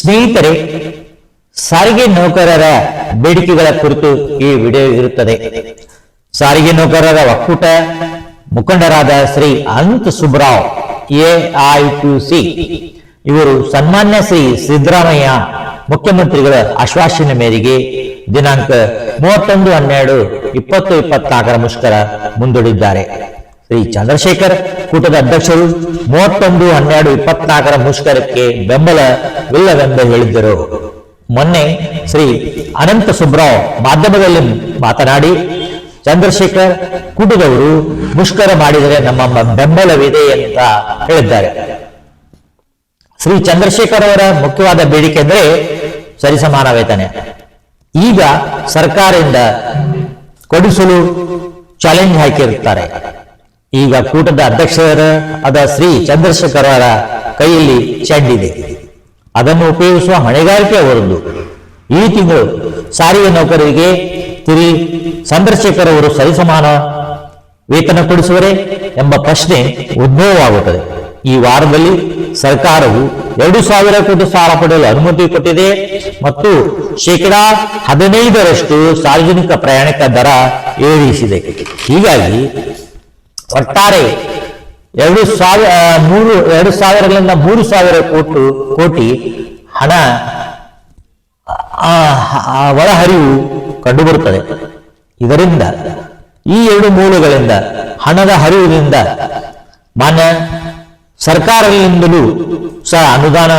ಸ್ನೇಹಿತರೆ, ಸಾರಿಗೆ ನೌಕರರ ಬೇಡಿಕೆಗಳ ಕುರಿತು ಈ ವಿಡಿಯೋ ಇರುತ್ತದೆ. ಸಾರಿಗೆ ನೌಕರರ ಒಕ್ಕೂಟ ಮುಖಂಡರಾದ ಶ್ರೀ ಅನಂತ್ ಸುಬ್ರಾವ್, ಎ ಐಟುಸಿ ಇವರು ಸನ್ಮಾನ್ಯ ಶ್ರೀ ಸಿದ್ದರಾಮಯ್ಯ, ಮುಖ್ಯಮಂತ್ರಿಗಳ ಆಶ್ವಾಸನೆ ಮೇರೆಗೆ ದಿನಾಂಕ ಮೂವತ್ತೊಂದು ಹನ್ನೆರಡು ಇಪ್ಪತ್ತು ಇಪ್ಪತ್ನಾಲ್ಕರ ಮುಷ್ಕರ ಮುಂದೂಡಿದ್ದಾರೆ. ಶ್ರೀ ಚಂದ್ರಶೇಖರ್ ಕೂಟದ ಅಧ್ಯಕ್ಷರು ಮೂವತ್ತೊಂದು ಹನ್ನೆರಡು ಇಪ್ಪತ್ನಾಲ್ಕರ ಮುಷ್ಕರಕ್ಕೆ ಬೆಂಬಲವಿಲ್ಲವೆಂದು ಹೇಳಿದ್ದರು. ಮೊನ್ನೆ ಶ್ರೀ ಅನಂತ ಸುಬ್ರಾವ್ ಮಾಧ್ಯಮದಲ್ಲಿ ಮಾತನಾಡಿ, ಚಂದ್ರಶೇಖರ್ ಕೂಟದವರು ಮುಷ್ಕರ ಮಾಡಿದರೆ ನಮ್ಮ ಬೆಂಬಲವಿದೆ ಅಂತ ಹೇಳಿದ್ದಾರೆ. ಶ್ರೀ ಚಂದ್ರಶೇಖರ್ ಅವರ ಮುಖ್ಯವಾದ ಬೇಡಿಕೆ ಅಂದ್ರೆ ಸರಿಸಮಾನ ವೇತನೆ. ಈಗ ಸರ್ಕಾರದಿಂದ ಕೊಡಿಸಲು ಚಾಲೆಂಜ್ ಹಾಕಿರುತ್ತಾರೆ. ಈಗ ಕೂಟದ ಅಧ್ಯಕ್ಷರ ಅದ ಶ್ರೀ ಚಂದ್ರಶೇಖರರ ಕೈಯಲ್ಲಿ ಚೆಂಡಿದೆ ಅದನ್ನು ಉಪಯೋಗಿಸುವ ಹೊಣೆಗಾರಿಕೆ ಅವರದ್ದು ಈ ತಿಂಗಳು ಸಾರಿಗೆ ನೌಕರರಿಗೆ ತಿರಿ ಚಂದ್ರಶೇಖರ್ ಅವರು ಸರಿಸಮಾನ ವೇತನ ಕೊಡಿಸುವರೇ ಎಂಬ ಪ್ರಶ್ನೆ ಉದ್ಭವವಾಗುತ್ತದೆ. ಈ ವಾರದಲ್ಲಿ ಸರ್ಕಾರವು ಎರಡು ಸಾವಿರ ಕೋಟಿ ಸಾಲ ಪಡೆಯಲು ಅನುಮತಿ ಕೊಟ್ಟಿದೆ ಮತ್ತು ಶೇಕಡಾ ಹದಿನೈದರಷ್ಟು ಸಾರ್ವಜನಿಕ ಪ್ರಯಾಣಿಕ ದರ ಏರಿಸಿದೆ. ಹೀಗಾಗಿ ಒಟ್ಟಾರೆ ಎರಡು ಸಾವಿರ ಮೂರು, ಎರಡು ಸಾವಿರಗಳಿಂದ ಮೂರು ಸಾವಿರ ಕೋಟಿ ಕೋಟಿ ಹಣ ಒಳಹರಿವು ಕಂಡುಬರುತ್ತದೆ. ಇದರಿಂದ, ಈ ಎರಡು ಮೂಲಗಳಿಂದ, ಹಣದ ಹರಿವಿನಿಂದ, ಮಾನ್ಯ ಸರ್ಕಾರದಿಂದಲೂ ಸಹ ಅನುದಾನ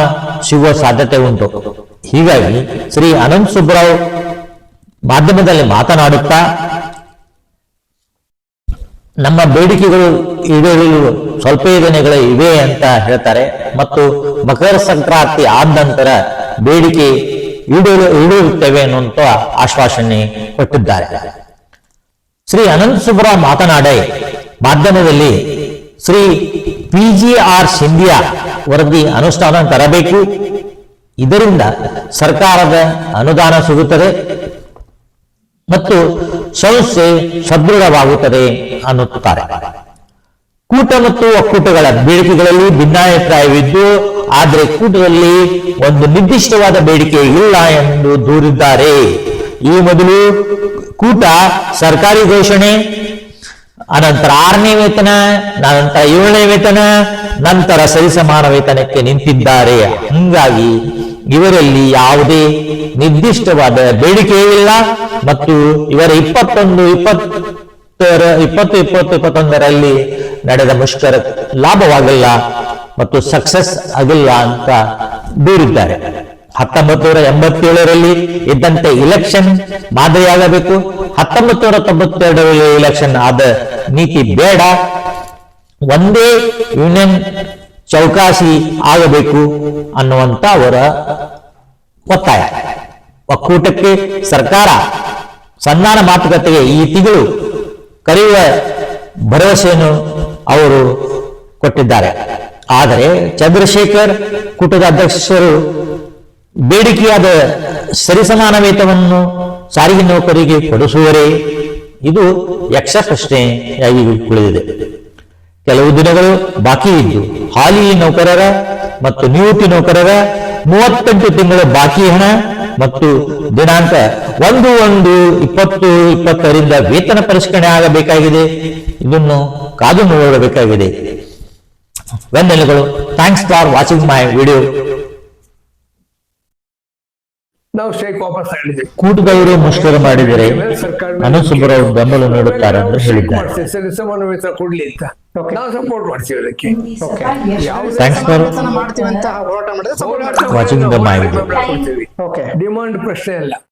ಸಿಗುವ ಸಾಧ್ಯತೆ ಉಂಟು. ಹೀಗಾಗಿ ಶ್ರೀ ಅನಂತ್ ಸುಬ್ರಾವ್ ಮಾಧ್ಯಮದಲ್ಲಿ ಮಾತನಾಡುತ್ತಾ ನಮ್ಮ ಬೇಡಿಕೆಗಳು ಈಡೇರಲು ಸ್ವಲ್ಪ ದಿನಗಳು ಇವೆ ಅಂತ ಹೇಳ್ತಾರೆ. ಮತ್ತು ಮಕರ ಸಂಕ್ರಾಂತಿ ಆದ ನಂತರ ಬೇಡಿಕೆ ಈಡೇರು, ಈಡೇರುತ್ತೇವೆ ಅನ್ನುವಂತ ಆಶ್ವಾಸನೆ ಕೊಟ್ಟಿದ್ದಾರೆ. ಶ್ರೀ ಅನಂತ ಸುಬ್ರ ಮಾತನಾಡಿ, ಮಾಧ್ಯಮದಲ್ಲಿ Shri P G R Scindia ವರದಿ ಅನುಷ್ಠಾನ ತರಬೇಕು. ಇದರಿಂದ ಸರ್ಕಾರದ ಅನುದಾನ ಸಿಗುತ್ತದೆ. ಮತ್ತು ಸಂಸ್ಥೆ ಸದೃಢವಾಗುತ್ತದೆ ಅನ್ನುತ್ತಾರೆ. ಕೂಟ ಮತ್ತು ಒಕ್ಕೂಟಗಳ ಬೇಡಿಕೆಗಳಲ್ಲಿ ಭಿನ್ನಾಭಿಪ್ರಾಯವಿದ್ದು, ಆದರೆ ಕೂಟದಲ್ಲಿ ಒಂದು ನಿರ್ದಿಷ್ಟವಾದ ಬೇಡಿಕೆ ಇಲ್ಲ ಎಂದು ದೂರಿದ್ದಾರೆ. ಈ ಮೊದಲು ಕೂಟ ಸರ್ಕಾರಿ ಘೋಷಣೆ, ಅನಂತರ ಆರನೇ ವೇತನ ನಂತರ ಏಳನೇ ವೇತನ, ನಂತರ ಸರಿಸಮಾನ ವೇತನಕ್ಕೆ ನಿಂತಿದ್ದಾರೆ. ಹಂಗಾಗಿ ಇವರಲ್ಲಿ ಯಾವುದೇ ನಿರ್ದಿಷ್ಟವಾದ ಬೇಡಿಕೆಯೂ ಇಲ್ಲ. ಮತ್ತು ಇವರ ಇಪ್ಪತ್ತೊಂದು, ಇಪ್ಪತ್ತರ, ಇಪ್ಪತ್ತು ಇಪ್ಪತ್ತು, ಇಪ್ಪತ್ತೊಂದರಲ್ಲಿ ನಡೆದ ಮುಷ್ಕರ ಲಾಭವಾಗಿಲ್ಲ ಮತ್ತು ಸಕ್ಸಸ್ ಆಗಿಲ್ಲ ಅಂತ ದೂರಿದ್ದಾರೆ. ಹತ್ತೊಂಬತ್ತು ನೂರ ಎಂಬತ್ತೇಳರಲ್ಲಿ ಇದ್ದಂತೆ ಇಲೆಕ್ಷನ್ ಮಾದರಿಯಾಗಬೇಕು. ಹತ್ತೊಂಬತ್ತು ನೂರ ತೊಂಬತ್ತೆರಡರಲ್ಲಿ ಇಲೆಕ್ಷನ್ ಆದ ನೀತಿ ಬೇಡ. ಒಂದೇ ಯೂನಿಯನ್ ಚೌಕಾಸಿ ಆಗಬೇಕು ಅನ್ನುವಂತ ಅವರ ಒತ್ತಾಯ. ಒಕ್ಕೂಟಕ್ಕೆ ಸರ್ಕಾರ ಸಂಧಾನ ಮಾತುಕತೆಗೆ ಈ ತಿಂಗಳು ಕರೆಯುವ ಭರವಸೆಯನ್ನು ಅವರು ಕೊಟ್ಟಿದ್ದಾರೆ. ಆದರೆ ಚಂದ್ರಶೇಖರ್ ಕೂಟದ ಅಧ್ಯಕ್ಷರು ಬೇಡಿಕೆಯಾದ ಸರಿಸಮಾನ ವೇತವನ್ನು ಸಾರಿಗೆ ನೌಕರಿಗೆ ಕೊಡಿಸುವರೇ? ಇದು ಯಕ್ಷ ಪ್ರಶ್ನೆಯಾಗಿ ಉಳಿದಿದೆ. ಕೆಲವು ದಿನಗಳು ಬಾಕಿ ಇದ್ದು ಹಾಲಿ ನೌಕರರ ಮತ್ತು ನಿವೃತ್ತಿ ನೌಕರರ ಮೂವತ್ತೆಂಟು ತಿಂಗಳ ಬಾಕಿ ಹಣ ಮತ್ತು ದಿನಾಂಕ ಒಂದು ಒಂದು ಇಪ್ಪತ್ತು ಇಪ್ಪತ್ತರಿಂದ ವೇತನ ಪರಿಷ್ಕರಣೆ ಆಗಬೇಕಾಗಿದೆ. ಇದನ್ನು ಕಾದು ನೋಡಬೇಕಾಗಿದೆ. ವೆನ್ನೆಲೆಗಳು thanks for watching my video ನಾವು ಸ್ಟೇಟ್ ವಾಪಸ್ ತಗೊಂಡಿದ್ದೀವಿ. ಕೂಟದವರು ಮುಷ್ಕರ ಮಾಡಿದರೆ ಸರ್ಕಾರ ಸುಬ್ಬರಾವ್ ಬೆಂಬಲ ನೀಡುತ್ತಾರೆ ಅಂತ ಹೇಳಿದ್ದಾರೆ. ಸಮನ್ವಯತ ವೇತನ ಕೊಡ್ಲಿ ಅಂತ. ನಾವು ಸಪೋರ್ಟ್ ಮಾಡ್ತೀವಿ ಅದಕ್ಕೆ. ಥ್ಯಾಂಕ್ಸ್ ಫಾರ್ ಮಾಡ್ತೀವಿ ಅಂತ ಹೋರಾಟ ಮಾಡಿದ್ರೆ ವಾಚಿಂಗ್ ದ ಓಕೆ ಡಿಮಾಂಡ್ ಪ್ರಶ್ನೆ ಅಲ್ಲ.